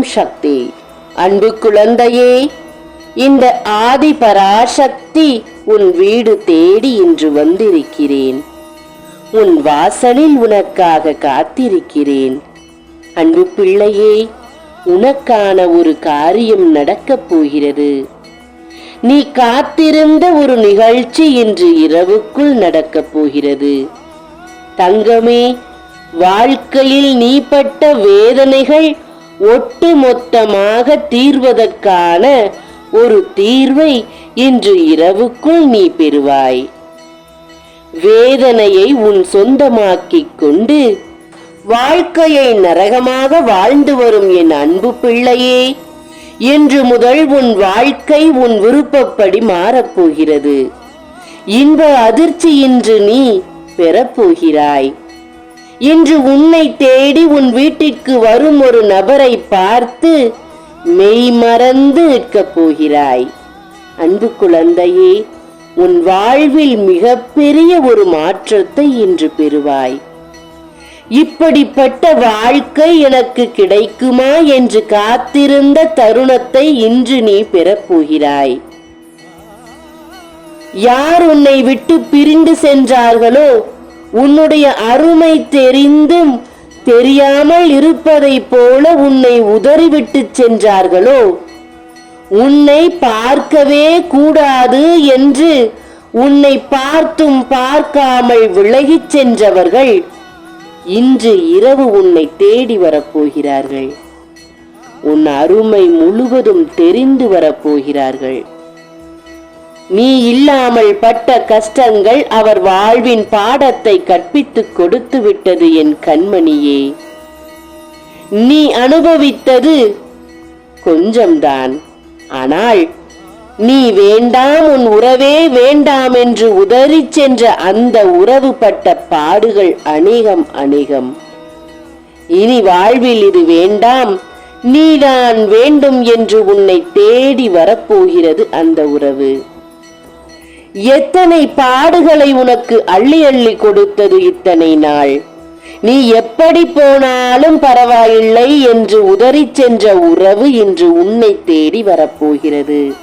ஓம் சக்தி. அன்பு குழந்தையே இந்த ஆதி பராசக்தி உன் வீடு தேடி இன்று வந்திருக்கிறேன். உன் வாசலில் உனக்காக காத்திருக்கிறேன். அன்பு பிள்ளையே உனக்கான ஒரு காரியம் நடக்கப் போகிறது. நீ காத்திருந்த ஒரு நிகழ்ச்சி இன்று இரவுக்குள் நடக்கப் போகிறது. தங்கமே வாழ்க்கையில் நீ பட்ட வேதனைகள் ஒட்டுமொத்தமாக தீர்வதற்கான ஒரு தீர்வை இன்று இரவுக்குள் நீ பெறுவாய். வேதனையை உன் சொந்தமாக்கிக் கொண்டு வாழ்க்கையை நரகமாக வாழ்ந்து வரும் என் அன்பு பிள்ளையே இன்று முதல் உன் வாழ்க்கை உன் விருப்பப்படி மாறப்போகிறது. இன்ப அதிர்ச்சி இன்று நீ பெறப்போகிறாய். இன்று உன்னை தேடி உன் வீட்டிற்கு வரும் ஒரு நபரை பார்த்து மெய் மறந்து நிற்கப் போகிறாய். அன்பு குழந்தையே உன் வாழ்வில் மிகப்பெரிய ஒரு மாற்றத்தை இன்று பெறுவாய். இப்படிப்பட்ட வாழ்க்கை எனக்கு கிடைக்குமா என்று காத்திருந்த தருணத்தை இன்று நீ பெறப்போகிறாய். யார் உன்னை விட்டு பிரிந்து சென்றார்களோ உன்னுடைய அருமை தெரிந்தும் தெரியாமல் இருப்பதைப் போல உன்னை உதறிவிட்டு சென்றார்களோ? உன்னை பார்க்கவே கூடாது என்று உன்னை பார்த்தும் பார்க்காமல் விலகிச் சென்றவர்கள் இன்று இரவு உன்னை தேடி வரப்போகிறார்கள். உன் அருமை முழுவதும் தெரிந்து வரப்போகிறார்கள். நீ இல்லாமல் பட்ட கஷ்டங்கள் அவர் வாழ்வின் பாடத்தை கற்பித்துக் கொடுத்து விட்டது என் கண்மணியே. நீ அனுபவித்தது கொஞ்சம்தான். ஆனால் நீ வேண்டாம் உன் உறவே வேண்டாம் என்று உதறிச் சென்ற அந்த உறவு பட்ட பாடுகள் அநேகம் அநேகம். இனி வாழ்வில் இது வேண்டாம் நீதான் வேண்டும் என்று உன்னை தேடி வரப்போகிறது அந்த உறவு. எத்தனை பாடுகளை உனக்கு அள்ளி அள்ளி கொடுத்தது இத்தனை நாள்? நீ எப்படி போனாலும் பரவாயில்லை என்று உதறிச் சென்ற உறவு இன்று உன்னை தேடி வரப்போகிறது.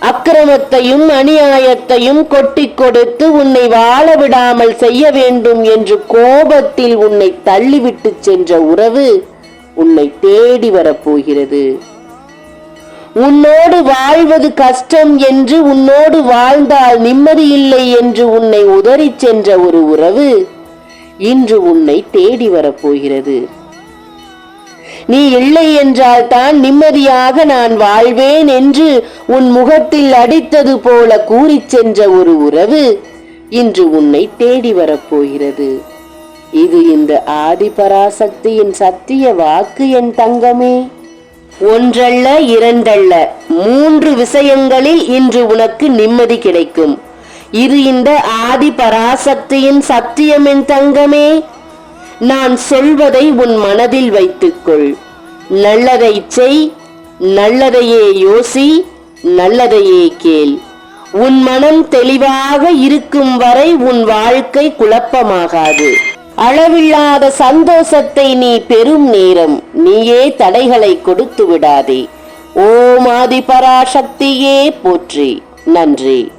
அக்கிரமத்தையும் அநியாயத்தையும் கொட்டி கொடுத்து உன்னை வாழ விடாமல் செய்ய வேண்டும் என்று கோபத்தில் உன்னை தள்ளிவிட்டு சென்ற உறவு உன்னை தேடி வரப்போகிறது. உன்னோடு வாழ்வது கஷ்டம் என்று உன்னோடு வாழ்ந்தால் நிம்மதி இல்லை என்று உன்னை உதறிச் சென்ற ஒரு உறவு இன்று உன்னை தேடி வரப்போகிறது. நீ இல்லை என்றால் தான் நிம்மதியாக நான் வாழ்வேன் என்று உன் முகத்தில் அடித்தது போல கூறிச் சென்ற ஒரு உறவு இன்று உன்னை தேடி வரப்போகிறது. இது இந்த ஆதிபராசக்தியின் சத்திய வாக்கு என் தங்கமே. ஒன்றல்ல இரண்டல்ல. மூன்று விஷயங்களில் இன்று உனக்கு நிம்மதி கிடைக்கும். இது இந்த ஆதி பராசக்தியின் சத்தியம் என் தங்கமே. நான் சொல்வதை உன் மனதில் வைத்துக்கொள். நல்லதை செய் நல்லதையே யோசி நல்லதையே கேள். உன் மனம் தெளிவாக இருக்கும் வரை உன் வாழ்க்கை குழப்பமாகாது. அளவில்லாத சந்தோஷத்தை நீ பெறும் நேரம் நீயே தடைகளை கொடுத்து விடாதே. ஓம் ஆதி பராசக்தியே போற்றி. நன்றி.